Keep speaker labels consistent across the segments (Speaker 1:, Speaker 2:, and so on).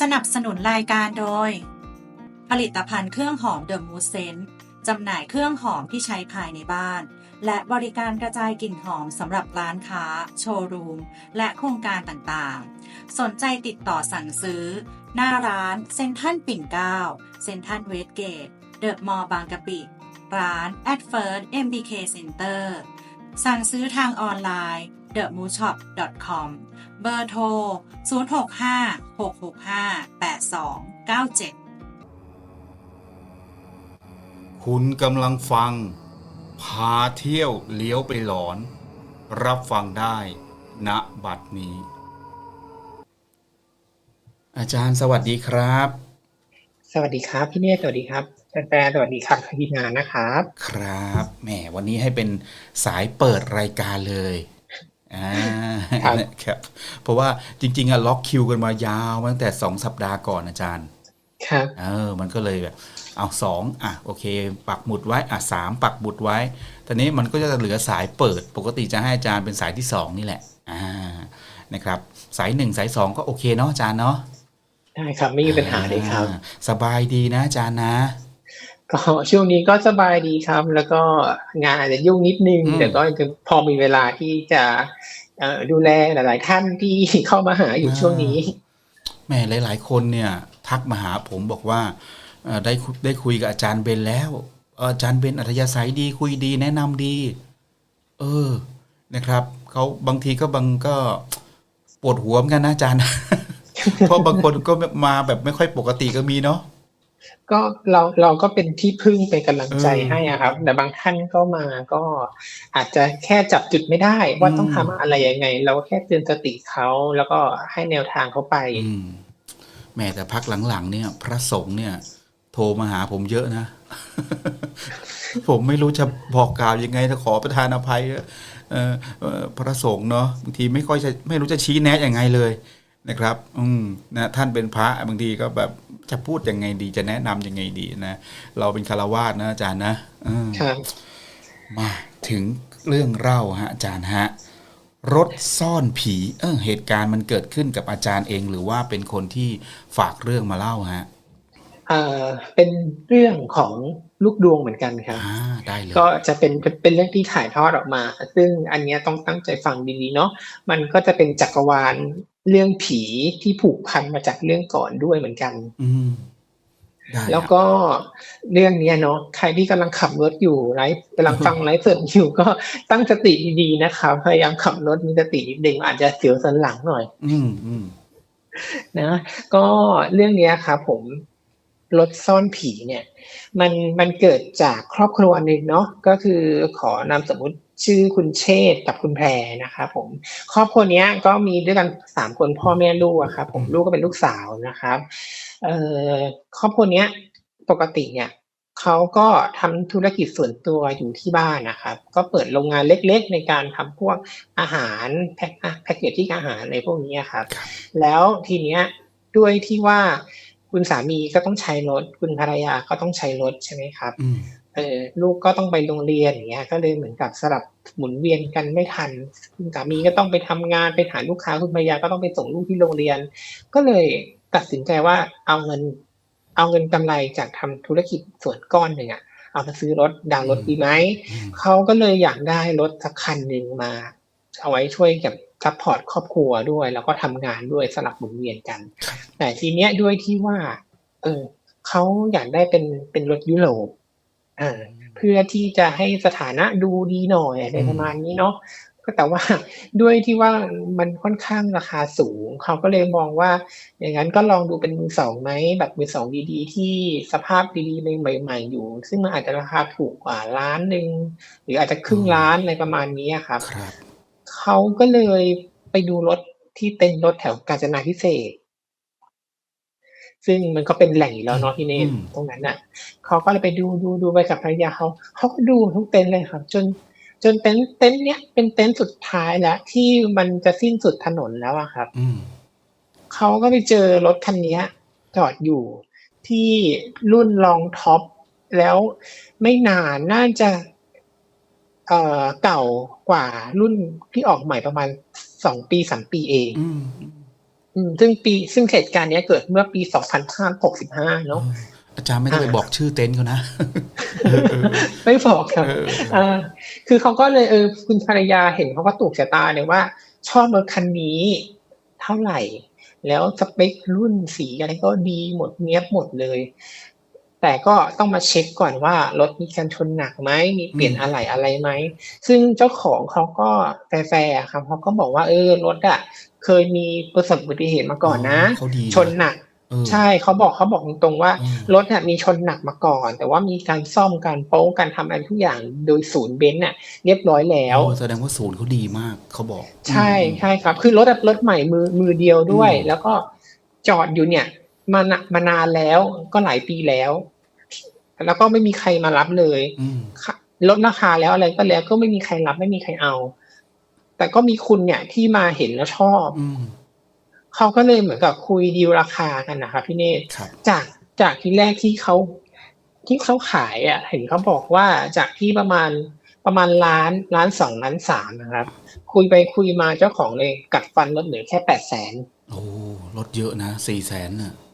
Speaker 1: สนับสนุนรายการโดย ผลิตภัณฑ์เครื่องหอมเดอะมูสเซนจำหน่ายเครื่องหอมที่ใช้ภายในบ้าน และบริการกระจายกลิ่นหอมสำหรับร้านค้า โชว์รูม และโครงการต่างๆ สนใจติดต่อสั่งซื้อ หน้าร้านเซ็นทรัลปิ่นเกล้าเซ็นทรัลเวสเกต เดอะมอลล์บางกะปิ ร้าน at first MBK Center สั่งซื้อทางออนไลน์ themoonshop.com เบอร์โทร 065-665-8297
Speaker 2: คุณกำลังฟัง พาเที่ยวเลี้ยวไปหลอน รับฟังได้ณบัดนี้ อาจารย์สวัสดีครับ
Speaker 3: สวัสดีครับ พี่เนธสวัสดีครับแฟนๆสวัสดีครับทีมงานนะครับ
Speaker 2: ครับแหมวันนี้ให้เป็นสายเปิดรายการเลย อ่า
Speaker 3: ครับ
Speaker 2: ครับเพราะว่าจริง ๆอะล็อกคิวกันมายาวมาตั้งแต่สองสัปดาห์ก่อนอาจารย์
Speaker 3: ครับ
Speaker 2: เออ มันก็เลยแบบเอาสองอะโอเค ปักหมุดไว้อะสามปักหมุดไว้ตอนนี้มันก็จะเหลือสายเปิด ปกติจะให้อาจารย์เป็นสายที่สองนี่แหละ อ่านะครับ สายหนึ่งสายสองก็โอเคเนาะอาจารย์เนาะ
Speaker 3: ได้ครับไม่มีปัญหาเลยครับ
Speaker 2: อ่าสบายดีนะอาจารย์นะ
Speaker 3: ก็ช่วงนี้ก็สบายดีครับ แล้วก็งานอาจจะยุ่งนิดนึง
Speaker 2: อืม
Speaker 3: แต่ก็ยังพอมีเวลาที่จะเอ่อดูแลหลาย ๆ ท่านที่เข้ามาหาอยู่ช่วงนี้
Speaker 2: แหม่หลาย ๆ คนเนี่ย ทักมาหาผมบอกว่าเอ่อได้คุได้คุยกับอาจารย์เบนแล้วเอ่ออาจารย์เบนอัธยาศัยดีคุยดีแนะนำดี เออนะครับเขาบางทีก็บางก็ปวดหัวเหมือนกันนะอาจารย์เพราะบางคนก็มาแบบไม่ค่อยปกติก็มีเนาะ
Speaker 3: ก็เราเราก็เป็นที่พึ่งเป็นกำลังใจ
Speaker 2: เออ
Speaker 3: ให้อะครับ แต่บางท่านก็มาก็อาจจะแค่จับจุดไม่ได้ว่า
Speaker 2: อืม
Speaker 3: ต้องทำอะไรยังไง เราก็แค่เตือนสติเขาแล้วก็ให้แนวทางเขาไป
Speaker 2: อืมแหม่แต่พักหลังๆเนี่ย พระสงฆ์เนี่ย โทรมาหาผมเยอะนะ ผมไม่รู้จะบอกกล่าวยังไงถ้าขอประทานอภัยเออเอ่อพระสงฆ์เนาะบางทีไม่ค่อยจะไม่รู้จะชี้แนะยังไงเลย นะครับ อืมนะท่านเป็นพระบางทีก็แบบจะพูดยังไงดีจะแนะนำยังไงดีนะ เราเป็นคารวาสนะอาจารย์นะอืม
Speaker 3: ครับ
Speaker 2: มาถึงเรื่องเล่าฮะอาจารย์ฮะรถซ่อนผี เออเหตุการณ์มันเกิดขึ้นกับอาจารย์เอง หรือว่าเป็นคนที่ฝากเรื่องมาเล่าฮะ
Speaker 3: เอ่อเป็นเรื่องของลูกดวงเหมือนกันครับ
Speaker 2: อ่าได้เลย
Speaker 3: ก็จะเป็นเป็นเรื่องที่ถ่ายทอดออกมา ซึ่งอันเนี้ยต้องตั้งใจฟังดีๆเนาะมันก็จะเป็นจักรวาลเรื่องผีที่ผูกพันมาจากเรื่องก่อนด้วยเหมือนกัน
Speaker 2: อืมได้
Speaker 3: แล้วก็เรื่องเนี้ยเนาะใครที่กำลังขับรถอยู่ไลฟ์กำลังฟังไลฟ์สดอยู่ก็ตั้งสติดีๆนะครับพยายามขับรถมีสตินิดนึงอาจจะเสียวสันหลังหน่อย
Speaker 2: อืมอืม
Speaker 3: นะก็เรื่องเนี้ยครับผม รถซ่อนผีเนี่ยมันมันเกิดจากครอบครัวหนึ่งเนาะก็คือขอนามสมมุติชื่อคุณเชษฐ์กับคุณแพรนะครับผมครอบครัวเนี้ยก็มีด้วยกันสามคนพ่อแม่ลูกอะครับผมลูกก็เป็นลูกสาวนะครับเอ่อครอบครัวเนี้ยปกติเนี่ยเขาก็ทำธุรกิจส่วนตัวอยู่ที่บ้านนะครับ ก็เปิดโรงงานเล็กๆ ในการทำพวกอาหารแพ็คแพ็คเกจที่อาหารอะไรพวกนี้ครับ
Speaker 2: ครับ
Speaker 3: แล้วทีเนี้ยด้วยที่ว่า คุณสามีก็ต้องใช้รถ คุณภรรยาก็ต้องใช้รถใช่ไหมครับ
Speaker 2: อืม
Speaker 3: เออลูกก็ต้องไปโรงเรียนอย่างเงี้ย ก็เลยเหมือนกับสลับหมุนเวียนกันไม่ทัน คุณสามีก็ต้องไปทำงานไปหาลูกค้าคุณภรรยาก็ต้องไปส่งลูกที่โรงเรียน ก็เลยตัดสินใจว่าเอาเงิน เอาเงินกำไรจากทำธุรกิจส่วนก้อนหนึ่งอะเอามาซื้อรถดาวน์รถดีไหม
Speaker 2: อืม
Speaker 3: เขาก็เลยอยากได้รถสักคันหนึ่งมา เอาไว้ช่วยกับ ซัพพอร์ตครอบครัวด้วย แล้วก็ทำงานด้วยสลับหมุนเวียนกัน
Speaker 2: ครับ
Speaker 3: แต่ทีเนี้ยด้วยที่ว่า เออเขาอยากได้เป็นเป็นรถยุโรปเออเพื่อที่จะให้สถานะดูดีหน่อยอะไรประมาณนี้เนาะก็แต่ว่าด้วยที่ว่ามันค่อนข้างราคาสูง เขาก็เลยมองว่า อย่างนั้นก็ลองดูเป็นมือสองไหมแบบมือสองดีๆ ที่สภาพดีๆใหม่ๆอยู่ ซึ่งมันอาจจะราคาถูกกว่าล้านหนึ่งหรืออาจจะครึ่งล้านอะไรประมาณนี้ครับ
Speaker 2: ครับ
Speaker 3: เขาก็เลยไปดูรถที่เต็นท์รถแถวกาญจนาพิเศษกซึ่งมันก็เป็นแหล่งอยู่แล้วเนาะพี่เนท
Speaker 2: อืม
Speaker 3: ตรงนั้นน่ะ เขาก็เลยไปดูดูดูไปกับภรรยาเขา เขาก็ดูทุกเต็นท์เลยครับ จน จนเต็นท์เต็นท์เนี้ยเป็นเต็นท์สุดท้ายแล้วที่มันจะสิ้นสุดถนนแล้วอะครับ
Speaker 2: อืม
Speaker 3: เขาก็ไปเจอรถคันเนี้ยจอดอยู่ที่รุ่นรองท็อปแล้วไม่นานน่าจะ เอ่อเก่ากว่ารุ่นที่ออกใหม่ประมาณสองปีสามปีเอง
Speaker 2: อืม
Speaker 3: อืมซึ่งปีซึ่งเหตุการณ์เนี้ยเกิดเมื่อปี2565เนาะ
Speaker 2: อาจารย์ไม่ได้ไป
Speaker 3: อ่า
Speaker 2: บอกชื่อเต็นท์เขานะเออเออ
Speaker 3: ไม่บอกครับ
Speaker 2: เออ
Speaker 3: อ่าคือเขาก็เลยเออคุณภรรยาเห็นเขาก็ถูกชะตาเลยว่า ชอบรถคันนี้เท่าไหร่ แล้วสเปครุ่นสีอะไรก็ดีหมดเนี้ยบหมดเลย แต่ก็ต้องมาเช็คก่อนว่ารถมีการชนหนักไหมมีเปลี่ยน
Speaker 2: อืม
Speaker 3: อะไหล่อะไรไหม ซึ่งเจ้าของเขาก็แฟร์ๆครับเขาก็บอกว่าเออรถอะเคยมีประสบอุบัติเหตุมาก่อนนะ
Speaker 2: เขาดี
Speaker 3: ชนหนัก
Speaker 2: เออ
Speaker 3: ใช่เขาบอกเขาบอกตรงๆว่า
Speaker 2: อืม
Speaker 3: รถเนี่ยมีชนหนักมาก่อน แต่ว่ามีการซ่อมการโป๊การทำอะไรทุกอย่างโดยศูนย์เบนซ์เนี่ยเรียบร้อยแล้ว
Speaker 2: โอ้แสดงว่าศูนย์เขาดีมากเขาบอก
Speaker 3: ใช่
Speaker 2: อืม
Speaker 3: ใช่ครับ คือรถรถใหม่มือมือเดียวด้วย
Speaker 2: อืม
Speaker 3: แล้วก็จอดอยู่เนี่ย มานมานานแล้ว ก็หลายปีแล้ว แล้วก็ไม่มีใครมารับเลย
Speaker 2: อืม
Speaker 3: ค่ะลดราคาแล้วอะไรก็แล้วก็ไม่มีใครรับไม่มีใครเอา แต่ก็มีคุณเนี่ยที่มาเห็นแล้วชอบ
Speaker 2: อืม
Speaker 3: เขาก็เลยเหมือนกับคุยดีลราคากันนะครับพี่เนตร
Speaker 2: ครับ
Speaker 3: จากจากที่แรกที่เขาที่เขาขายอะ เห็นเขาบอกว่าจากที่ประมาณประมาณล้านล้านสองล้านสามนะครับ คุยไปคุยมาเจ้าของเลยกัดฟันลดเหลือแค่แปดแสน
Speaker 2: โอ้ลดเยอะนะสี่แสนน่ะอืม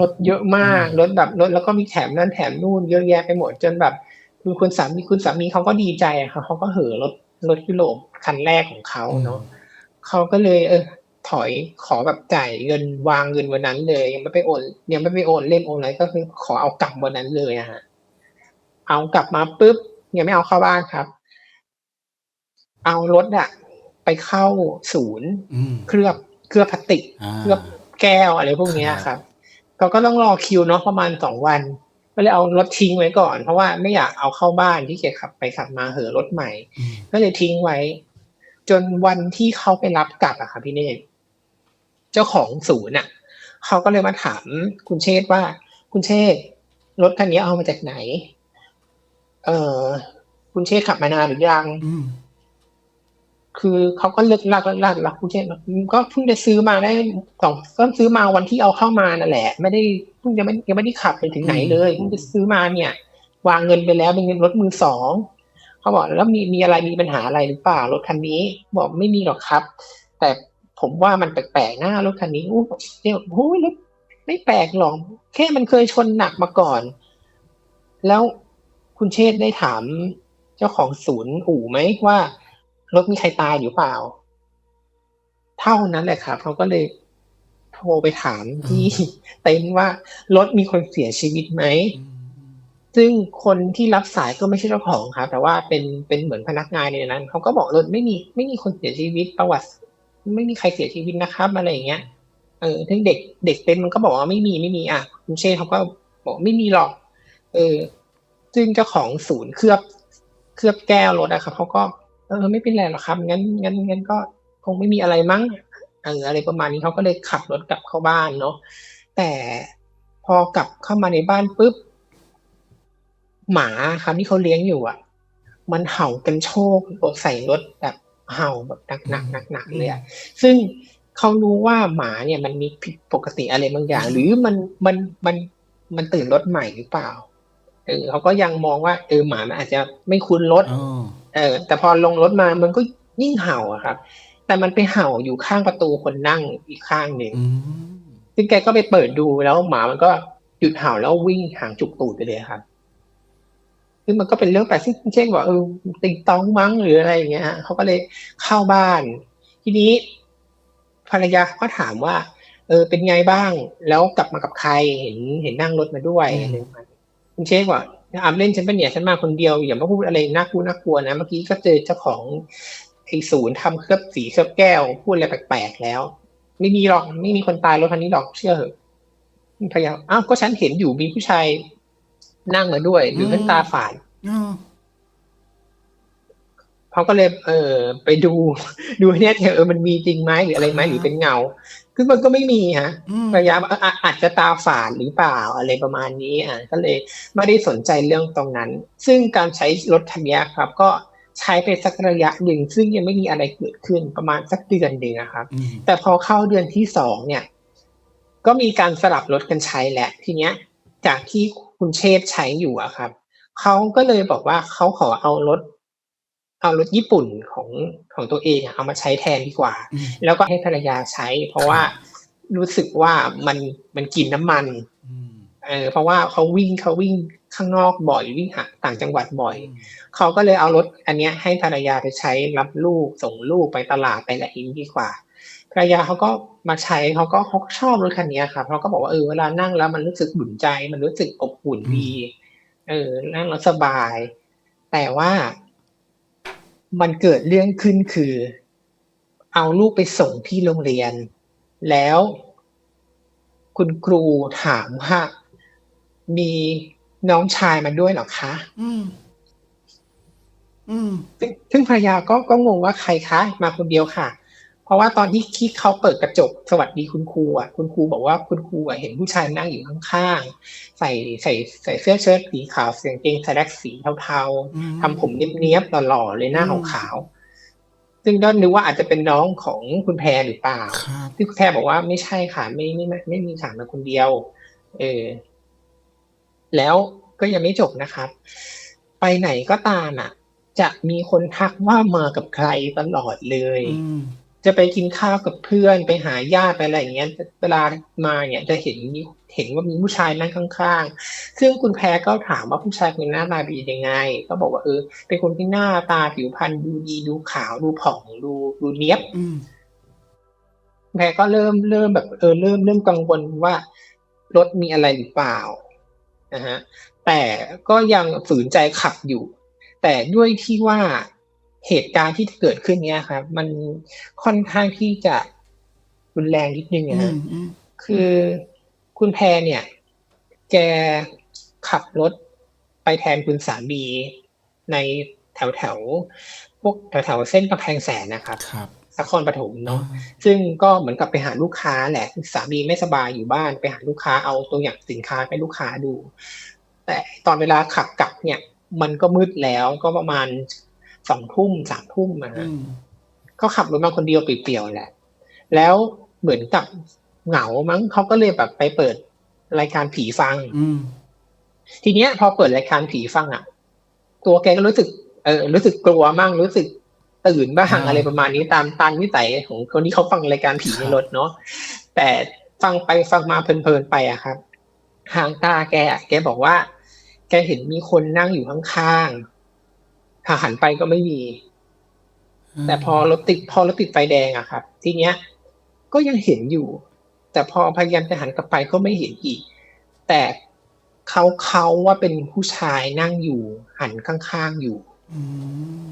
Speaker 3: ลดเยอะมากลดแบบลดแล้วก็มีแถมนั่นแถมนู่นเยอะแยะไปหมดจนแบบคือคุณสามีคุณสามีเขาก็ดีใจอะค่ะเขาก็เห่อรถรถยุโรปคันแรกของเขาเนาะเขาก็เลย เออ ถอยขอแบบจ่ายเงินวางเงินวันนั้นเลย ยังไม่ไปโอนยังไม่ไปโอนเล่นโอนอะไรก็คือขอเอากลับวันนั้นเลยอะฮะเอากลับมาปุ๊บยังไม่เอาเข้าบ้านครับ เอารถอะไปเข้าศูนย์
Speaker 2: อืม
Speaker 3: เคลือบเคลือบพลาสติก
Speaker 2: อ่า
Speaker 3: เคลือบแก้วอะไรพวกเนี้ย
Speaker 2: ครับ
Speaker 3: ครับเขาก็ต้องรอคิวเนาะประมาณสองวัน ก็เลยเอารถทิ้งไว้ก่อน เพราะว่าไม่อยากเอาเข้าบ้านที่เกียขับไปขับมาเหอะรถใหม่
Speaker 2: อืม
Speaker 3: ก็เลยทิ้งไว้ จนวันที่เขาไปรับกลับอะค่ะพี่เนตรเจ้าของศูนย์อะเขาก็เลยมาถามคุณเชษฐ์ว่า คุณเชษฐ์รถคันนี้เอามาจากไหน เออคุณเชษฐ์ขับมานานหรือยัง
Speaker 2: อืม
Speaker 3: คือเขาก็เลือกลากเลือกลากแล้วคุณเชษฐ์บอกก็เพิ่งจะซื้อมาได้สองก็ซื้อมาวันที่เอาเข้ามานั่นแหละ ไม่ได้เพิ่งยังไม่ยังไม่ได้ขับไปถึงไหนเลยเพิ่งจะซื้อมาเนี่ย วางเงินไปแล้วเป็นเงินรถมือสองเขาบอกแล้วมีมีอะไรมีปัญหาอะไรหรือเปล่ารถคันนี้ บอกไม่มีหรอกครับ แต่ผมว่ามันแปลกๆหน้ารถคันนี้อู้เนี่ยโอ้ยรถไม่แปลกหรอกแค่มันเคยชนหนักมาก่อน แล้วคุณเชษฐ์ได้ถามเจ้าของศูนย์อู่ไหมว่า รถมีใครตายหรือเปล่า เท่านั้นแหละครับเขาก็เลยโทรไปถามที่เต็นท์ว่ารถมีคนเสียชีวิตไหม
Speaker 2: อืม
Speaker 3: ซึ่งคนที่รับสายก็ไม่ใช่เจ้าของครับ แต่ว่าเป็นเป็นเหมือนพนักงานในนั้นเขาก็บอกเลยไม่มีไม่มีคนเสียชีวิตประวัติ ไม่มีใครเสียชีวิตนะครับอะไรอย่างเงี้ยเออทั้งเด็กเด็กเต็นท์มันก็บอกว่าไม่มีไม่มีอะคุณเช่เขาก็บอกไม่มีหรอก เออ ซึ่งเจ้าของศูนย์เคลือบเคลือบแก้วรถอะครับเขาก็ เออไม่เป็นไรหรอกครับงั้นงั้นงั้นก็คงไม่มีอะไรมั้งเอออะไรประมาณนี้เขาก็เลยขับรถกลับเข้าบ้านเนาะแต่พอกลับเข้ามาในบ้านปุ๊บหมาครับที่เขาเลี้ยงอยู่อะ มันเห่ากันโชคใส่รถแบบเห่าแบบหนักหนักหนักหนักๆเลยอะซึ่งเขารู้ว่าหมาเนี่ยมันมีผิดปกติอะไรบางอย่าง หรือมันมันมันมันตื่นรถใหม่หรือเปล่าเออเขาก็ยังมองว่าเออหมามันอาจจะไม่คุ้นรถ เออ แต่พอลงรถมามันก็ยิ่งเห่าอะครับ แต่มันไปเห่าอยู่ข้างประตูคนนั่งอีกข้างหนึ่ง
Speaker 2: อืม
Speaker 3: ซึ่งแกก็ไปเปิดดูแล้วหมามันก็หยุดเห่าแล้ววิ่งหางจุกตูดไปเลยครับซึ่งมันก็เป็นเรื่องแปลกซึ่งเช่นว่าเออติงตองมั้งหรืออะไรอย่างเงี้ยฮะเขาก็เลยเข้าบ้าน ทีนี้ภรรยาก็ถามว่า เออ เป็นไงบ้าง แล้วกลับมากับใครเห็นเห็นนั่งรถมาด้วยอะไรประมาณนี้คุณเชฟว่า อามเล่นฉันเป็นเนี่ยฉันมาคนเดียวอย่ามาพูดอะไรน่ากลัวน่ากลัวนะเมื่อกี้ก็เจอเจ้าของไอ้ศูนย์ทำเคลือบสีเคลือบแก้ว พูดอะไรแปลกๆแล้ว ไม่มีหรอกไม่มีคนตายรถคันนี้หรอกเชื่อเหอะพยายามอ้าวก็ฉันเห็นอยู่มีผู้ชายนั่งมาด้วย หรือเป็นตาฝาด
Speaker 2: อ๋อ
Speaker 3: เขาก็เลยเออไปดูดูเนี่ยเออมันมีจริงไหมหรืออะไรไหมหรือเป็นเงาคือมันก็ไม่มีฮะ
Speaker 2: อืม
Speaker 3: พยายามอะอะอาจจะตาฝาดหรือเปล่าอะไรประมาณนี้อะก็เลยไม่ได้สนใจเรื่องตรงนั้น ซึ่งการใช้รถคันนี้ครับ ก็ใช้ไปสักระยะหนึ่งซึ่งยังไม่มีอะไรเกิดขึ้นประมาณสักเดือนหนึ่งนะครับ
Speaker 2: อืม
Speaker 3: แต่พอเข้าเดือนที่สองเนี่ย ก็มีการสลับรถกันใช้แหละ ทีเนี้ย จากที่คุณเชษฐ์ใช้อยู่อะครับเขาก็เลยบอกว่าเขาขอเอารถ เอารถญี่ปุ่นของของตัวเองอะเอามาใช้แทนดีกว่า
Speaker 2: อืม
Speaker 3: แล้วก็ให้ภรรยาใช้ เพราะว่ารู้สึกว่ามันมันกินน้ำมัน
Speaker 2: อืม
Speaker 3: เออเพราะว่าเขาวิ่งเขาวิ่งข้างนอกบ่อยวิ่งหาต่างจังหวัดบ่อย เขาก็เลยเอารถอันเนี้ยให้ภรรยาไปใช้รับลูกส่งลูกไปตลาดไปอะไรอย่างนี้ดีกว่า ภรรยาเขาก็มาใช้เขาก็เขาก็ชอบรถคันนี้ครับเขาก็บอกว่าเออเวลานั่งแล้วมันรู้สึกบุ่นใจ มันรู้สึกอบอุ่นดีเออนั่งแล้วสบาย แต่ว่า มันเกิดเรื่องขึ้นคือ เอาลูกไปส่งที่โรงเรียน แล้ว คุณครูถามว่ามีน้องชายมาด้วยเหรอคะ
Speaker 2: อืมอืม
Speaker 3: ซึ่งซึ่งภรรยาก็ก็งงว่าใครคะ มาคนเดียวค่ะ เพราะว่าตอนที่ที่เขาเปิดกระจกสวัสดีคุณครูอะคุณครูบอกว่าคุณครูอะเห็นผู้ชายนั่งอยู่ข้างๆใส่ใส่ใส่เสื้อเชิ้ตสีขาวเสียงเกงสแลกสีเทา
Speaker 2: อืม
Speaker 3: ๆทำผมเนียบๆหล่อๆเลยหน้า
Speaker 2: อืม
Speaker 3: ขาวๆซึ่งก็นึกว่าอาจจะเป็นน้องของคุณแพรหรือเปล่า
Speaker 2: ครับ
Speaker 3: ที่คุณแพรบอกว่าไม่ใช่ค่ะไม่ไม่ไม่ไม่มีสามมาคนเดียว เออ แล้วก็ยังไม่จบนะครับ ไปไหนก็ตามอะ จะมีคนทักว่ามากับใครตลอดเลย
Speaker 2: อืม
Speaker 3: จะไปกินข้าวกับเพื่อนไปหาญาติไปอะไรอย่างเงี้ย เวลามาเนี่ยจะเห็นมีเห็นว่ามีผู้ชายนั่งข้างๆ ซึ่งคุณแพรก็ถามว่าผู้ชายคนหน้าตาเป็นยังไง ก็บอกว่าเออเป็นคนที่หน้าตาผิวพรรณดูดีดูขาวดูผ่องดูดูเนี้ยบ
Speaker 2: อืม
Speaker 3: แพรก็เริ่มเริ่มแบบเออเริ่มเริ่มกังวลว่ารถมีอะไรหรือเปล่านะฮะแต่ก็ยังฝืนใจขับอยู่ แต่ด้วยที่ว่า เหตุการณ์ที่เกิดขึ้นเนี้ยครับมันค่อนข้างที่จะรุนแรงนิดนึง
Speaker 2: อื
Speaker 3: นะฮะ
Speaker 2: มอืม
Speaker 3: คือคุณแพรเนี่ย แกขับรถไปแทนคุณสามีในแถวแถวๆพวกแถวแถวๆเส้นกำแพงแสนนะครับ
Speaker 2: ครับ
Speaker 3: นครปฐมเนาะซึ่งก็เหมือนกับไปหาลูกค้าแหละสามีไม่สบายอยู่บ้านไปหาลูกค้าเอาตัวอย่างสินค้าให้ลูกค้าดู แต่ตอนเวลาขับกลับเนี่ย มันก็มืดแล้วก็ประมาณ สองทุ่มสามทุ่มนะ
Speaker 2: อื
Speaker 3: ฮะ
Speaker 2: ม
Speaker 3: ก็ขับรถมาคนเดียวเปลี่ยวๆแหละ แล้วเหมือนกับเหงามั้งเขาก็เลยแบบไปเปิดรายการผีฟัง
Speaker 2: อืม
Speaker 3: ทีเนี้ย พอเปิดรายการผีฟังอะ ตัวแกก็รู้สึกเออรู้สึกกลัวมั่งรู้สึกตื่นบ้าง
Speaker 2: อ่า
Speaker 3: อะไรประมาณนี้ตามตามนิสัยของคนที่เขาฟังรายการผี
Speaker 2: ครับ
Speaker 3: ในรถเนาะแต่ฟังไปฟังมาเพลินๆไปอะครับหางตาแกอะแกบอกว่า แกเห็นมีคนนั่งอยู่ข้างๆ ถ้าหันไปก็ไม่มี แต่พอรถติด พอรถติดไฟแดงอะครับ ทีเนี้ย ก็ยังเห็นอยู่ แต่พอพยายามจะหันกลับไปก็ไม่เห็นอีก แต่เขาเขาว่าเป็นผู้ชายนั่งอยู่ หันข้างๆอยู่
Speaker 2: อืม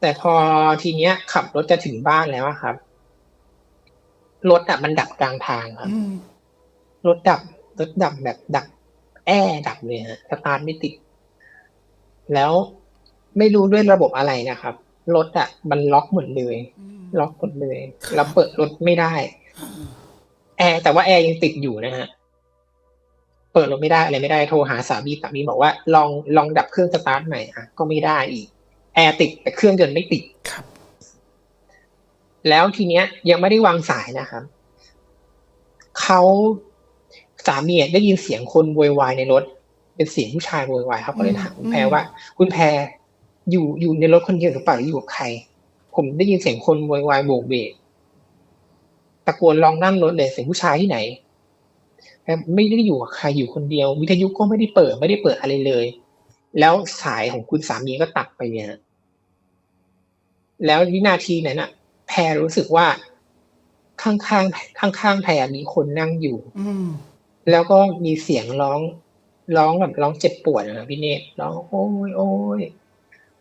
Speaker 3: แต่พอทีเนี้ย ขับรถจะถึงบ้านแล้วอะครับรถอะมันดับกลางทางครับ
Speaker 2: อืม
Speaker 3: รถดับรถดับแบบดับแอร์ดับเลยฮะสตาร์ทไม่ติด แล้ว ไม่รู้ด้วยระบบอะไรนะครับรถอะมันล็อกหมดเลย ล็อกหมดเลยแล้วเปิดรถไม่ได้ แอร์แต่ว่าแอร์ยังติดอยู่นะฮะเปิดรถไม่ได้อะไรไม่ได้โทรหาสามีสามีบอกว่าลองลองดับเครื่องสตาร์ทใหม่อะก็ไม่ได้อีก แอร์ติดแต่เครื่องยนต์ไม่ติด
Speaker 2: ครับ
Speaker 3: แล้วทีเนี้ย ยังไม่ได้วางสายนะครับเขาสามีอะได้ยินเสียงคนโวยวายในรถ เป็นเสียงผู้ชายโวยวายเขาก็เลยถามคุณแพรว่า คุณแพร อยู่อยู่ในรถคนเดียวหรือเปล่าหรืออยู่กับใคร ผมได้ยินเสียงคนโวยวายโบกเบกตะโกนลองนั่งรถเลยเสียงผู้ชายที่ไหนแต่ไม่ได้อยู่กับใครอยู่คนเดียว วิทยุก็ไม่ได้เปิดไม่ได้เปิดอะไรเลย แล้วสายของคุณสามีก็ตัดไปเนี่ยแล้ววินาทีนั้นอะแพรรู้สึกว่าข้างๆข้างๆแพรมีคนนั่งอยู่
Speaker 2: อืม
Speaker 3: แล้วก็มีเสียงร้อง ร้องแบบร้องเจ็บปวดนะครับพี่เนตรร้องโอ้ยโอ้ย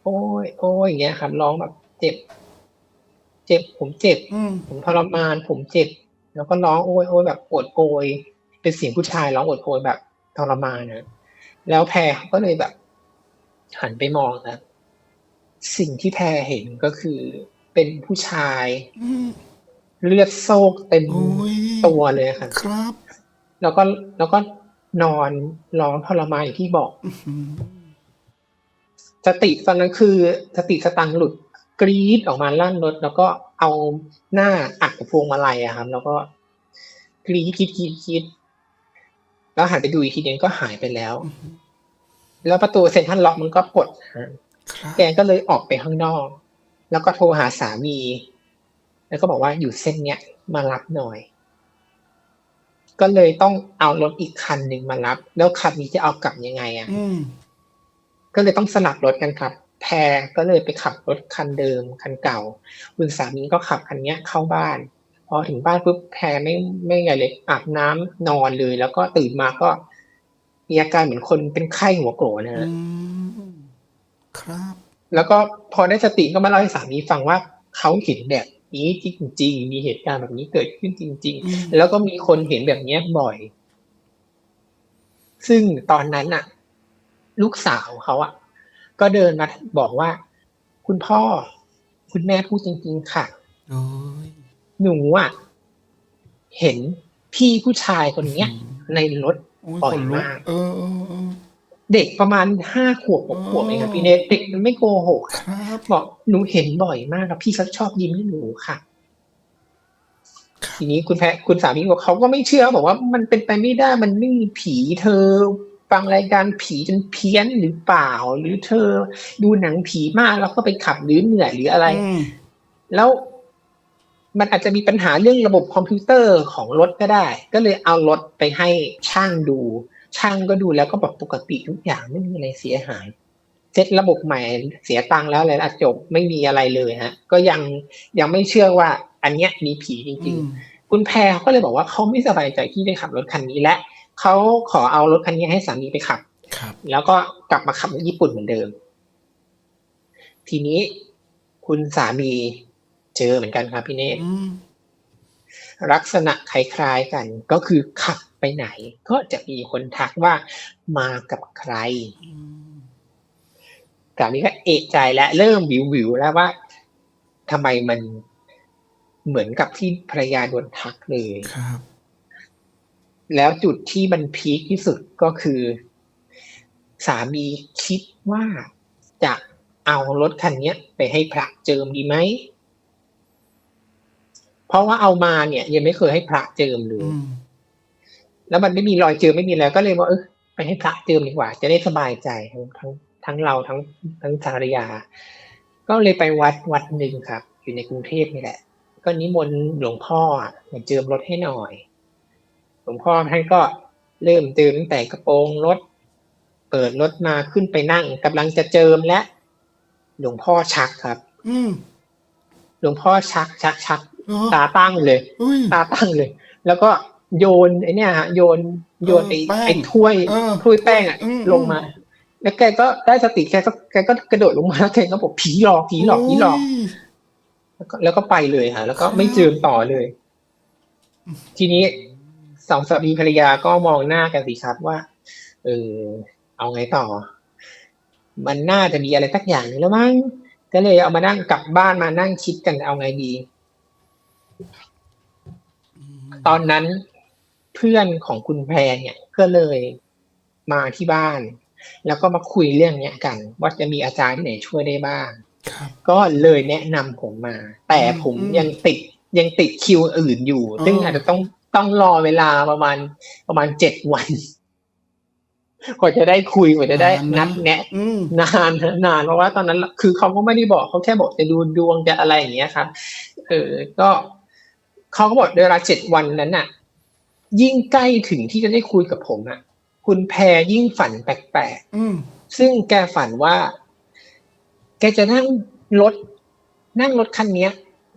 Speaker 3: โอ้ยโอ้ยอย่างเงี้ยครับร้องแบบเจ็บ เจ็บ ผมเจ็บ
Speaker 2: อืม
Speaker 3: ผมทรมาน ผมเจ็บ แล้วก็ร้องโอยโอยแบบปวดโอย เป็นเสียงผู้ชายร้องโอดโอยแบบทรมานนะแล้วแพรเขาก็เลยแบบ หันไปมองนะสิ่งที่แพรเห็นก็คือเป็นผู้ชาย
Speaker 2: อืม
Speaker 3: เลือดโซกเต็ม
Speaker 2: โอ้ย
Speaker 3: ตัวเลยครับ
Speaker 2: ครับ
Speaker 3: แล้วก็แล้วก็นอนร้องทรมานอย่างที่บอก
Speaker 2: อืม
Speaker 3: สติตอนนั้นคือสติสตังค์หลุดกรีดออกมาลั่นรถ แล้วก็เอาหน้าอัดกับพวงมาลัยอะครับ แล้วก็กรีดกรีดกรีดกรีดแล้วหันไปดูอีกทีนึงก็หายไปแล้ว แล้วประตูเซ็นทรัลล็อกมันก็ปลดฮะ
Speaker 2: ครับ
Speaker 3: แกก็เลยออกไปข้างนอก แล้วก็โทรหาสามี แล้วก็บอกว่าอยู่เส้นเนี้ยมารับหน่อย ก็เลยต้องเอารถอีกคันหนึ่งมารับ แล้วคันนี้จะเอากลับยังไงอะ
Speaker 2: อืม
Speaker 3: ก็เลยต้องสลับรถกันครับ แพรก็เลยไปขับรถคันเดิมคันเก่า คุณสามีก็ขับคันเนี้ยเข้าบ้าน พอถึงบ้านปุ๊บแพรไม่ไม่ไงเลยอาบน้ำนอนเลย แล้วก็ตื่นมาก็มีอาการเหมือนคนเป็นไข้หัวโกรธนะ
Speaker 2: อื
Speaker 3: ฮะ
Speaker 2: มครับ
Speaker 3: แล้วก็พอได้สติก็มาเล่าให้สามีฟังว่าเขาเห็นแบบนี้จริง ๆ มีเหตุการณ์แบบนี้เกิดขึ้นจริง
Speaker 2: อืม
Speaker 3: ๆแล้วก็มีคนเห็นแบบเนี้ยบ่อย ซึ่งตอนนั้นน่ะ ลูกสาวเขาอะก็เดินมาบอกว่า คุณพ่อ คุณแม่พูดจริง ๆ ค่ะ
Speaker 2: โอ้ย
Speaker 3: หนูอะเห็นพี่ผู้ชายคนเนี้ย ในรถ
Speaker 2: โอ้ย
Speaker 3: บ่อย
Speaker 2: ขนลุก
Speaker 3: มาก
Speaker 2: เออเออเออ
Speaker 3: เด็กประมาณห้าขวบหกขวบเองครับพี่เนทเด็กมันไม่โกหก
Speaker 2: ค
Speaker 3: อะ
Speaker 2: รับ
Speaker 3: บอกหนูเห็นบ่อยมากครับพี่เขาชอบยิ้มให้หนูค่ะ
Speaker 2: ครับ
Speaker 3: ทีนี้คุณแพคุณสามีบอกเขาก็ไม่เชื่อบอกว่ามันเป็นไปไม่ได้มันไม่มีผีเธอ ฟังรายการผีจนเพี้ยนหรือเปล่า หรือเธอดูหนังผีมากแล้วก็ไปขับหรือเหนื่อยหรืออะไร
Speaker 2: อืม
Speaker 3: แล้วมันอาจจะมีปัญหาเรื่องระบบคอมพิวเตอร์ของรถก็ได้ ก็เลยเอารถไปให้ช่างดู ช่างก็ดูแล้วก็บอกปกติทุกอย่างไม่มีอะไรเสียหายเซตระบบใหม่เสียตังค์แล้วเลยอะจบไม่มีอะไรเลยฮะ ก็ยังยังไม่เชื่อว่าอันเนี้ยมีผีจริง
Speaker 2: อืม
Speaker 3: ๆคุณแพรเขาก็เลยบอกว่าเขาไม่สบายใจที่ได้ขับรถคันนี้และ เขาขอเอารถคันนี้ให้สามีไปขับ
Speaker 2: ครับ
Speaker 3: แล้วก็กลับมาขับญี่ปุ่นเหมือนเดิม ทีนี้คุณสามีเจอเหมือนกันครับพี่เนต
Speaker 2: อืม
Speaker 3: ลักษณะคล้ายๆกัน ก็คือขับไปไหน ก็จะมีคนทักว่ามากับใคร
Speaker 2: อืม
Speaker 3: สามีก็เอะใจและเริ่มวิววิวๆแล้วว่าทำไมมันเหมือนกับที่ภรรยาโดนทักเลย
Speaker 2: ครับ
Speaker 3: แล้วจุดที่มันพีคที่สุดก็คือ สามีคิดว่าจะเอารถคันเนี้ยไปให้พระเจิมดีไหม เพราะว่าเอามาเนี่ย ยังไม่เคยให้พระเจิมเล
Speaker 2: อื
Speaker 3: ย
Speaker 2: ม
Speaker 3: แล้วมันไม่มีรอยเจิมไม่มีแล้วก็เลยว่าเออไปให้พระเจิมดีกว่า จะได้สบายใจทั้งทั้งทั้งเราทั้งทั้งภรรยา ก็เลยไปวัดวัดหนึ่งครับ อยู่ในกรุงเทพนี่แหละ ก็นิมนต์หลวงพ่อมาเจิมรถให้หน่อย หลวงพ่อท่านก็เริ่มเจิมตั้งแต่กระโปรงรถ เปิดรถมาขึ้นไปนั่งกำลังจะเจิมและ หลวงพ่อชักครับ
Speaker 2: อืม
Speaker 3: หลวงพ่อชักชักชัก
Speaker 2: เหรอ
Speaker 3: ตาตั้งเลย
Speaker 2: อุ้ย
Speaker 3: ตาตั้งเลย แล้วก็โยนไอ้เนี่ยฮะโยนโยนไอ้
Speaker 2: แป้ง
Speaker 3: ไอ้ถ้วย
Speaker 2: เออ
Speaker 3: ถ้วยแป้งอะ
Speaker 2: อืม
Speaker 3: ลงมา แล้วแกก็ได้สติแกก็แกก็กระโดดลงมาแล้วแกก็บอกผีหลอกผีหลอกผีหลอก
Speaker 2: โย
Speaker 3: แล้วก็แล้วก็ไปเลยค่ะแล้วก็ไม่เจิมต่อเลย ทีนี้ สองสามีภรรยาก็มองหน้ากันสิครับว่า เออเอาไงต่อ มันน่าจะมีอะไรสักอย่างหนึงแล้วมั้งก็เลยเอามานั่งกลับบ้านมานั่งคิดกันเอาไงดี ตอนนั้นเพื่อนของคุณแพรเนี่ยก็เลยมาที่บ้าน แล้วก็มาคุยเรื่องเนี้ยกัน ว่าจะมีอาจารย์ที่ไหนช่วยได้บ้าง
Speaker 2: ครับ
Speaker 3: ก็เลยแนะนำผมมา แต่ผม
Speaker 2: อืม
Speaker 3: ยังติดยังติดคิวอื่นอยู่
Speaker 2: อ๋อ
Speaker 3: ซึ่งอาจจะต้อง ต้องรอเวลาประมาณประมาณเจ็ดวันกว่าจะได้คุยกว่าจะได้นัดแนะ
Speaker 2: อืม
Speaker 3: นานนะนานเพราะว่าตอนนั้น คือเขาก็ไม่ได้บอกเขาแค่บอกจะดูดวงจะอะไรอย่างเงี้ยครับ เออ ก็เขาก็บอกเวลาเจ็ดวันนั้นน่ะ ยิ่งใกล้ถึงที่จะได้คุยกับผมอะ คุณแพรยิ่งฝันแปลกๆ
Speaker 2: อืม
Speaker 3: ซึ่งแกฝันว่า แกจะนั่งรถนั่งรถคันเนี้ย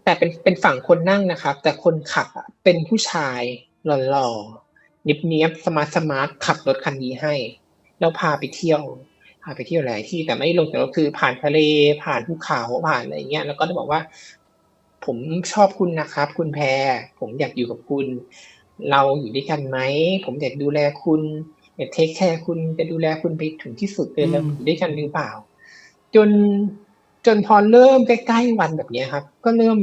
Speaker 3: แต่เป็นเป็นฝั่งคนนั่งนะครับ แต่คนขับอะเป็นผู้ชายหล่อๆเนียบๆสมาร์ทสมาร์ทขับรถคันนี้ให้ แล้วพาไปเที่ยว พาไปเที่ยวหลายที่แต่ไม่ลงจากรถคือผ่านทะเลผ่านภูเขาผ่านอะไรเงี้ย แล้วก็ได้บอกว่า ผมชอบคุณนะครับ คุณแพร ผมอยากอยู่กับคุณ เราอยู่ด้วยกันไหมผมอยากดูแลคุณอยากเทคแคร์คุณจะดูแลคุณไปถึงที่สุดเลยเรา
Speaker 2: อืม
Speaker 3: อยู่ด้วยกันหรือเปล่า จน จนพอเริ่มใกล้ๆวันแบบเนี้ยครับ ก็เริ่ม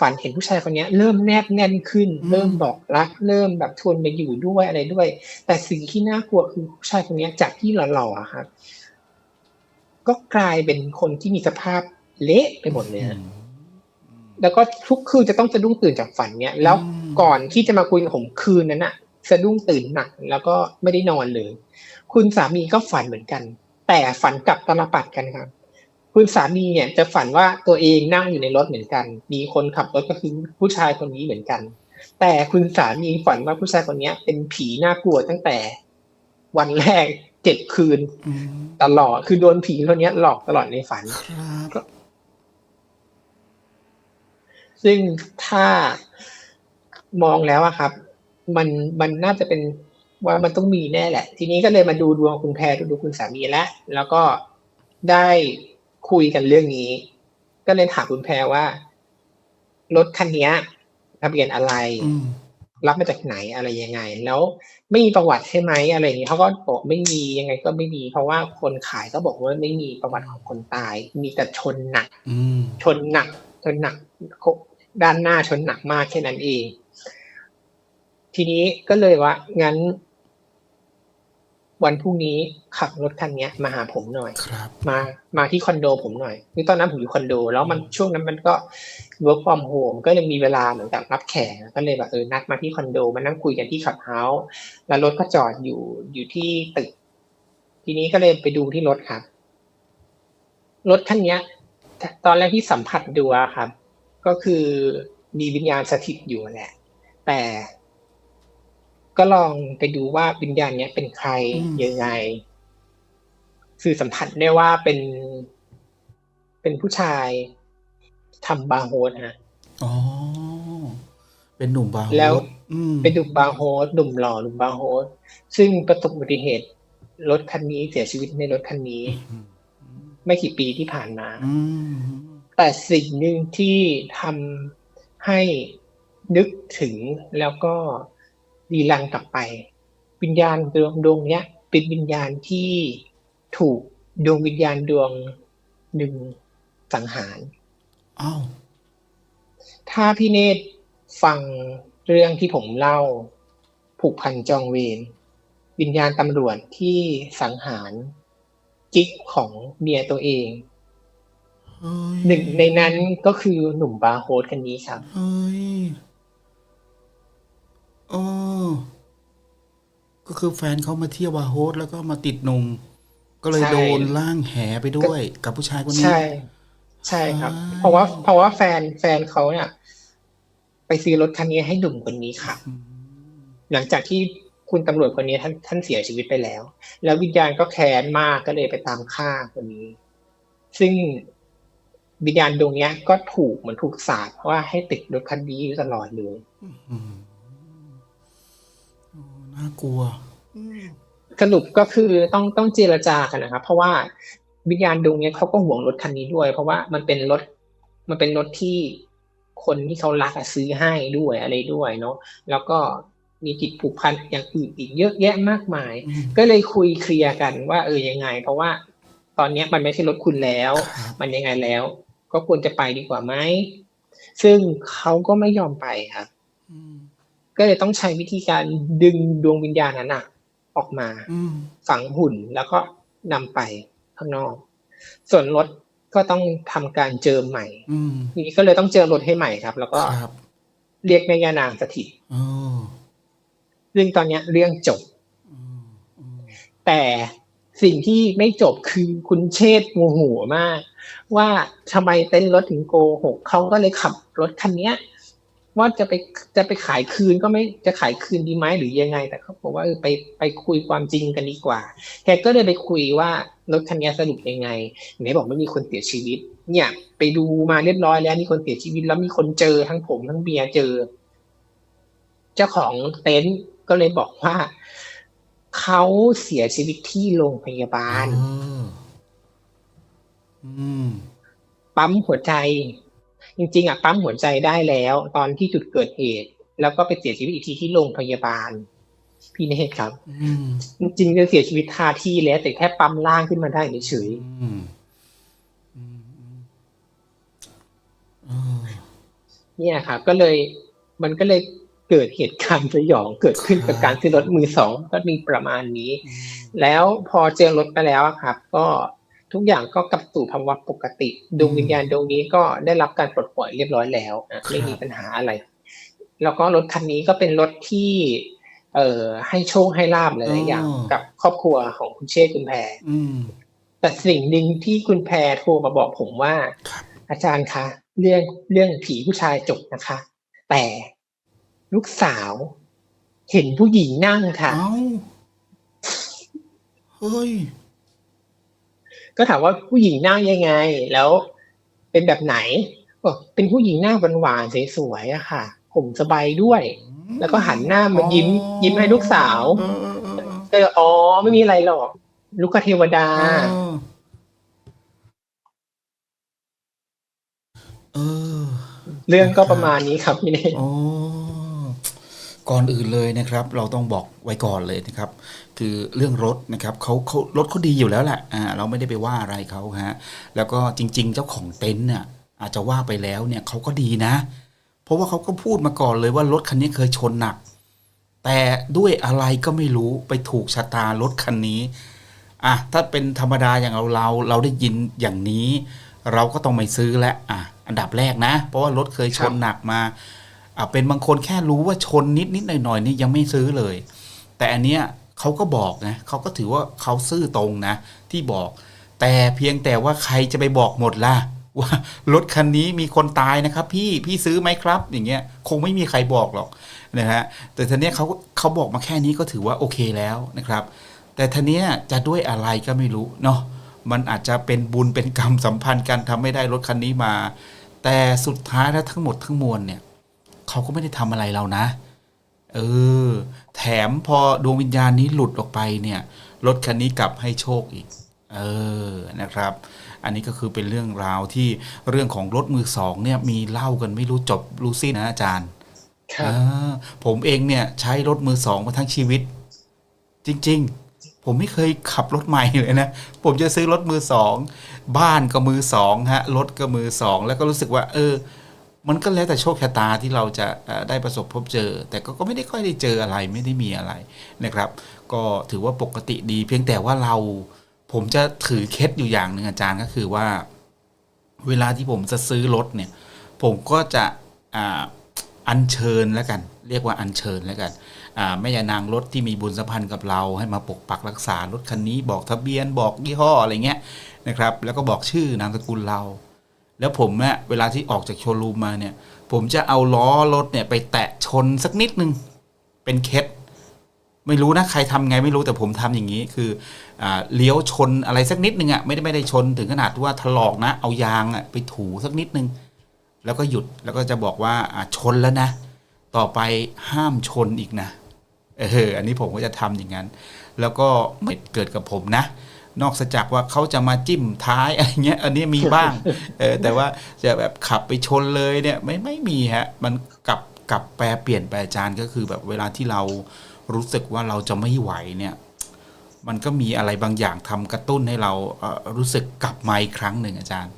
Speaker 3: ฝันเห็นผู้ชายคนเนี้ยเริ่มแนบแน่นขึ้น เริ่มบอกรัก เริ่มแบบชวนไปอยู่ด้วยอะไรด้วย แต่สิ่งที่น่ากลัวคือผู้ชายคนเนี้ยจากที่หล่อๆอะครับ ก็กลายเป็นคนที่มีสภาพเละไปหมดเลยฮะแล้วก็ทุกคืนจะต้องสะดุ้งตื่นจากฝันเนี้ยแล้ว
Speaker 2: อืม
Speaker 3: ก่อนที่จะมาคุยกับผมคืนนั้นอะสะดุ้งตื่นหนัก แล้วก็ไม่ได้นอนเลย คุณสามีก็ฝันเหมือนกัน แต่ฝันกลับตลปัดกันครับ คุณสามีเนี่ยจะฝันว่าตัวเองนั่งอยู่ในรถเหมือนกัน มีคนขับรถก็คือผู้ชายคนนี้เหมือนกัน แต่คุณสามีฝันว่าผู้ชายคนเนี้ยเป็นผีน่ากลัวตั้งแต่วันแรกเจ็ดคืน
Speaker 2: อืม
Speaker 3: ตลอดคือโดนผีคนเนี้ยหลอกตลอดในฝัน
Speaker 2: ครับ
Speaker 3: ซึ่งถ้ามองแล้วอะครับ มันมันน่าจะเป็นว่ามันต้องมีแน่แหละ ทีนี้ก็เลยมาดูดวงคุณแพรดูดวงคุณสามีแล้วแล้วก็ได้ คุยกันเรื่องนี้ ก็เลยถามคุณแพรว่า รถคันเนี้ยทะเบียนอะไร
Speaker 2: อืม
Speaker 3: รับมาจากไหนอะไรยังไง แล้วไม่มีประวัติใช่ไหมอะไรอย่างนี้เขาก็บอกไม่มียังไงก็ไม่มี เพราะว่าคนขายก็บอกว่าไม่มีประวัติของคนตาย มีแต่ชนหนัก
Speaker 2: อืม
Speaker 3: ชนหนักชนหนักด้านหน้าชนหนักมากแค่นั้นเอง ทีนี้ก็เลยว่างั้น วันพรุ่งนี้ขับรถคันเนี้ยมาหาผมหน่อย
Speaker 2: ครับ
Speaker 3: มามาที่คอนโดผมหน่อยคือตอนนั้นผมอยู่คอนโด แล้วมันช่วงนั้นมันก็ work from home ก็เลยมีเวลาเหมือนกับรับแขกก็เลยแบบเออนัดมาที่คอนโดมานั่งคุยกันที่ขับเฮาส์แล้วรถก็จอดอยู่อยู่ที่ตึก ทีนี้ก็เลยไปดูที่รถครับ รถคันเนี้ยตอนแรกที่สัมผัสดูอะครับ ก็คือมีวิญญาณสถิตอยู่แหละ แต่ ก็ลองไปดูว่าวิญญาณเนี้ยเป็นใคร
Speaker 2: อืม
Speaker 3: ยังไงคือสัมผัสได้ว่าเป็น เป็นผู้ชายทำบาร์โฮสฮะ
Speaker 2: อ๋อ เป็นหนุ่มบาร์โฮส
Speaker 3: แล้ว
Speaker 2: อืม
Speaker 3: เป็นหนุ่มบาร์โฮสหนุ่มหล่อหนุ่มบาร์โฮสซึ่งประสบอุบัติเหตุรถคันนี้เสียชีวิตในรถคันนี้
Speaker 2: อืม
Speaker 3: ไม่กี่ปีที่ผ่านมา
Speaker 2: อืม
Speaker 3: แต่สิ่งหนึ่งที่ทำให้นึกถึงแล้วก็ ดีลังกลับไป วิญญาณดวงดวงเนี้ยเป็นวิญญาณที่ถูกดวงวิญญาณดวงหนึ่งสังหาร
Speaker 2: อ้าว
Speaker 3: ถ้าพี่เนตรฟังเรื่องที่ผมเล่า ผูกพันจองเวรวิญญาณตำรวจที่สังหารกิ๊กของเมียตัวเอง
Speaker 2: เฮ้ย
Speaker 3: หนึ่งในนั้นก็คือหนุ่มบาร์โฮสคนนี้ครับ
Speaker 2: เฮ้ยเออก็คือแฟนเขามาเที่ยวบาร์โฮสแล้วก็มาติดหนุ่มก็เลย
Speaker 3: ใช่
Speaker 2: โดนล่างแหไปด้วย กับผู้ชายคนนี้
Speaker 3: ใช่ ใช่ครับ
Speaker 2: อ่า
Speaker 3: เพราะว่าเพราะว่าแฟนแฟนเขาเนี่ย ไปซื้อรถคันนี้ให้หนุ่มคนนี้ครับ
Speaker 2: อืม
Speaker 3: หลังจากที่คุณตำรวจคนนี้ท่านท่านเสียชีวิตไปแล้ว แล้ววิญญาณก็แค้นมากก็เลยไปตามฆ่าคนนี้ ซึ่งวิญญาณดวงเนี้ยก็ถูกเหมือนถูกสาปว่าให้ติดรถคันนี้อยู่ตลอดเลย
Speaker 2: อืมโอ้ น่ากลัวอืม
Speaker 3: สรุปก็คือต้องต้องเจรจากันนะครับ เพราะว่าวิญญาณดวงเนี้ยเขาก็ห่วงรถคันนี้ด้วย เพราะว่ามันเป็นรถมันเป็นรถที่คนที่เขารักอะซื้อให้ด้วยอะไรด้วยเนาะแล้วก็มีจิตผูกพันอย่างอื่นอีกเยอะแยะมากมาย
Speaker 2: อืม
Speaker 3: ก็เลยคุยเคลียร์กันว่า เออยังไง เพราะว่าตอนเนี้ยมันไม่ใช่รถคุณแล้ว
Speaker 2: ครับ
Speaker 3: มันยังไงแล้ว ก็ควรจะไปดีกว่าไหมซึ่งเขาก็ไม่ยอมไปครับ
Speaker 2: อืม
Speaker 3: ก็เลยต้องใช้วิธีการดึงดวงวิญญาณนั้นอะออกมา
Speaker 2: อืม
Speaker 3: ฝังหุ่นแล้วก็นำไปข้างนอก ส่วนรถก็ต้องทำการเจิมใหม่
Speaker 2: อืม
Speaker 3: ทีนี้ก็เลยต้องเจิมรถให้ใหม่ครับ แล้วก็
Speaker 2: ครับ
Speaker 3: เรียกแม่ย่านางสถิต
Speaker 2: โอ้
Speaker 3: ซึ่งตอนเนี้ยเรื่องจบ
Speaker 2: อืมอืม
Speaker 3: แต่สิ่งที่ไม่จบคือคุณเชษฐ์โมโหมาก ว่าทำไมเต้นรถถึงโกหกเขาก็เลยขับรถคันเนี้ย ว่าจะไปจะไปขายคืนก็ไม่จะขายคืนดีไหมหรือยังไง แต่เขาบอกว่าเออไปไปคุยความจริงกันดีกว่า แกก็เลยไปคุยว่ารถคันนี้สรุปยังไงไหนบอกไม่มีคนเสียชีวิต เนี่ย ไปดูมาเรียบร้อยแล้วมีคนเสียชีวิตแล้วมีคนเจอทั้งผมทั้งเบียร์เจอ เจ้าของเต็นท์ก็เลยบอกว่าเขาเสียชีวิตที่โรงพยาบาล
Speaker 2: เอออืม
Speaker 3: ปั๊มหัวใจ จริงๆอะปั๊มหัวใจได้แล้ว ตอนที่จุดเกิดเหตุ แล้วก็ไปเสียชีวิตอีกทีที่โรงพยาบาล พี่เนตครับ
Speaker 2: อืม
Speaker 3: จริงๆจะเสียชีวิตคาที่แล้ว แต่แค่ปั๊มล่างขึ้นมาได้เฉย
Speaker 2: อืมอืมอืมเออ
Speaker 3: ๆเนี่ยครับ ก็เลยมันก็เลยเกิดเหตุการณ์สยองเกิดขึ้นกับการซื้อรถมือสองก็มีประมาณนี้
Speaker 2: อืม
Speaker 3: แล้วพอเจอรถไปแล้วอะครับ ก็ ทุกอย่างก็กลับสู่ภาวะปกติดวงวิญญาณดวงนี้ก็ได้รับการปลดปล่อยเรียบร้อยแล้วอะไม่มีปัญหาอะไร แล้วก็รถคันนี้ก็เป็นรถที่ เอ่อให้โชคให้ลาบหลายๆอย่างกับครอบครัวของคุณเชษฐ์คุณแพร
Speaker 2: อืม
Speaker 3: แต่สิ่งหนึ่งที่คุณแพรโทรมาบอกผมว่า
Speaker 2: ครับ
Speaker 3: อาจารย์คะเรื่องเรื่องผีผู้ชายจบนะคะ แต่ลูกสาวเห็นผู้หญิงนั่งค่ะ
Speaker 2: เอ้าเฮ้ย
Speaker 3: ก็ถามว่าผู้หญิงนั่งยังไง แล้วเป็นแบบไหนบอกเป็นผู้หญิงหน้าหวานๆสวยๆอะค่ะ ผมสบายด้วย แล้วก็หันหน้ามายิ้ม ยิ้มให้ลูกสาว
Speaker 2: เออเออเออ
Speaker 3: ก็อ๋อไม่มีอะไรหรอก ลูกคเทวดา
Speaker 2: เออเออ
Speaker 3: เรื่องก็ประมาณนี้ครับพี่เน
Speaker 2: โอ้ ก่อนอื่นเลยนะครับ เราต้องบอกไว้ก่อนเลยนะครับ คือเรื่องรถนะครับเขาเขารถเขาดีอยู่แล้วแหละอ่าเราไม่ได้ไปว่าอะไรเขาฮะแล้วก็จริง ๆ เจ้าของเต็นท์เนี่ยอาจจะว่าไปแล้วเนี่ยเขาก็ดีนะ เพราะว่าเขาก็พูดมาก่อนเลยว่ารถคันนี้เคยชนหนัก แต่ด้วยอะไรก็ไม่รู้ไปถูกชะตารถคันนี้อะถ้าเป็นธรรมดาอย่างเราเราเราได้ยินอย่างนี้ เราก็ต้องไม่ซื้อแล้วอะอันดับแรกนะ เพราะว่ารถเคยชนหนักมา อะเป็นบางคนแค่รู้ว่าชนนิดนิดหน่อยหน่อยนี่ยังไม่ซื้อเลย แต่อันเนี้ยเขาก็บอกนะเขาก็ถือว่าเขาซื่อตรงนะ ที่บอก แต่เพียงแต่ว่าใครจะไปบอกหมดล่ะว่ารถคันนี้มีคนตายนะครับ พี่พี่ซื้อไหมครับ อย่างเงี้ย คงไม่มีใครบอกหรอกนะฮะแต่ทีเนี้ยเขาเขาบอกมาแค่นี้ก็ถือว่าโอเคแล้วนะครับ แต่ทีเนี้ยจะด้วยอะไรก็ไม่รู้เนาะมันอาจจะเป็นบุญเป็นกรรมสัมพันธ์กันทำไม่ได้รถคันนี้มา แต่สุดท้ายแล้วทั้งหมดทั้งมวลเนี่ย เขาก็ไม่ได้ทำอะไรเรานะ เออ แถมพอดวงวิญญาณนี้หลุดออกไปเนี่ยรถคันนี้กลับให้โชคอีก เออนะครับ อันนี้ก็คือเป็นเรื่องราวที่เรื่องของรถมือสองเนี่ยมีเล่ากันไม่รู้จบรู้สิ้นนะอาจารย์
Speaker 3: ครับ
Speaker 2: อ่าผมเองเนี่ยใช้รถมือสองมาทั้งชีวิต จริง ๆ ผมไม่เคยขับรถใหม่เลยนะ ผมจะซื้อรถมือสอง บ้านก็มือสองฮะรถก็มือสอง แล้วก็รู้สึกว่า เออ มันก็แล้วแต่โชคชะตาที่เราจะได้ประสบพบเจอ แต่ก็ไม่ได้ค่อยได้เจออะไรไม่ได้มีอะไรนะครับ ก็ถือว่าปกติดี เพียงแต่ว่าเราผมจะถือเคล็ดอยู่อย่างหนึ่งอาจารย์ก็คือว่า เวลาที่ผมจะซื้อรถเนี่ย ผมก็จะอัญเชิญแล้วกัน เรียกว่าอัญเชิญแล้วกันแม่ยานางรถที่มีบุญสัมพันธ์กับเรา ให้มาปกปักรักษารถคันนี้ บอกทะเบียนบอกยี่ห้ออะไรเงี้ยนะครับ แล้วก็บอกชื่อนามสกุลเรา แล้วผมเนี่ยเวลาที่ออกจากโชว์รูมมาเนี่ย ผมจะเอาล้อรถเนี่ยไปแตะชนสักนิดนึง เป็นเคล็ดไม่รู้นะใครทำไงไม่รู้แต่ผมทำอย่างนี้ คืออเลี้ยวชนอะไรสักนิดนึงอะ่ะไม่ได้ไม่ได้ชนถึงขนาดว่าถลอกนะ เอายางอะไปถูสักนิดนึง แล้วก็หยุดแล้วก็จะบอกว่าชนแล้วนะ ต่อไปห้ามชนอีกนะเอออันนี้ผมก็จะทำอย่างนั้น แล้วก็ไม่เกิดกับผมนะ นอกจากว่าเขาจะมาจิ้มท้ายอะไรเงี้ย อันนี้มีบ้างเออแต่ว่าจะแบบขับไปชนเลยเนี่ยไม่ไม่มีฮะมันกลับกลับแปรเปลี่ยนไปอาจารย์ก็คือแบบเวลาที่เรารู้สึกว่าเราจะไม่ไหวเนี่ย มันก็มีอะไรบางอย่างทำกระตุ้นให้เราเอ่อรู้สึกกลับมาอีกครั้งหนึ่งอาจารย์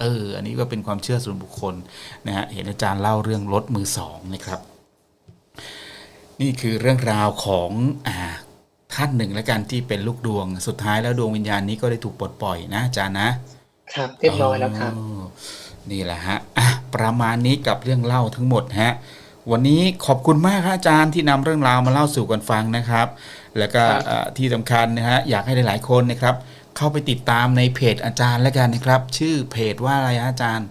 Speaker 2: เออ อันนี้ก็เป็นความเชื่อส่วนบุคคลนะฮะเห็นอาจารย์เล่าเรื่องรถมือสองนะครับ นี่คือเรื่องราวของอ่า ท่านหนึ่งแล้วกันที่เป็นลูกดวง สุดท้ายแล้วดวงวิญญาณนี้ก็ได้ถูกปลดปล่อยนะอาจารย์นะ
Speaker 3: ครับเรียบร้อยแล้วครับ
Speaker 2: อ๋อนี่แหละฮะอะประมาณนี้กับเรื่องเล่าทั้งหมดฮะวันนี้ขอบคุณมากครับอาจารย์ที่นำเรื่องราวมาเล่าสู่กันฟังนะครับ แล้วก็
Speaker 3: ครับ
Speaker 2: เอ่อที่สำคัญนะฮะอยากให้หลาย ๆ คนนะครับ เข้าไปติดตามในเพจอาจารย์แล้วกันนะครับ ชื่อเพจว่าอะไรฮะอาจารย์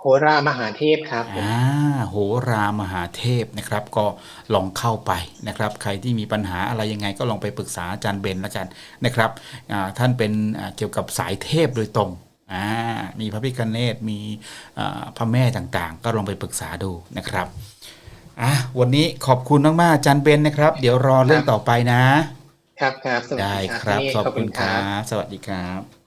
Speaker 3: โหรามหาเทพครับผม
Speaker 2: อ่าโหรามหาเทพนะครับ ก็ลองเข้าไปนะครับ ใครที่มีปัญหาอะไรยังไงก็ลองไปปรึกษาอาจารย์เบนแล้วกันนะครับอ่าท่านเป็นอ่าเกี่ยวกับสายเทพโดยตรงอ่ามีพระพิฆเนศมีอ่าพระแม่ต่างๆ ก็ลองไปปรึกษาดูนะครับอะวันนี้ขอบคุณมากๆอาจารย์เบนนะครับ เดี๋ยวรอเรื่องต่อไปนะ
Speaker 3: ครับครับสวัส
Speaker 2: ได้
Speaker 3: ดีค
Speaker 2: ครับ
Speaker 3: พี่เน
Speaker 2: ขอบ
Speaker 3: ขอบ
Speaker 2: คุ
Speaker 3: คุณณ
Speaker 2: ค
Speaker 3: ค
Speaker 2: รั
Speaker 3: รับ
Speaker 2: บสวัสดีครับ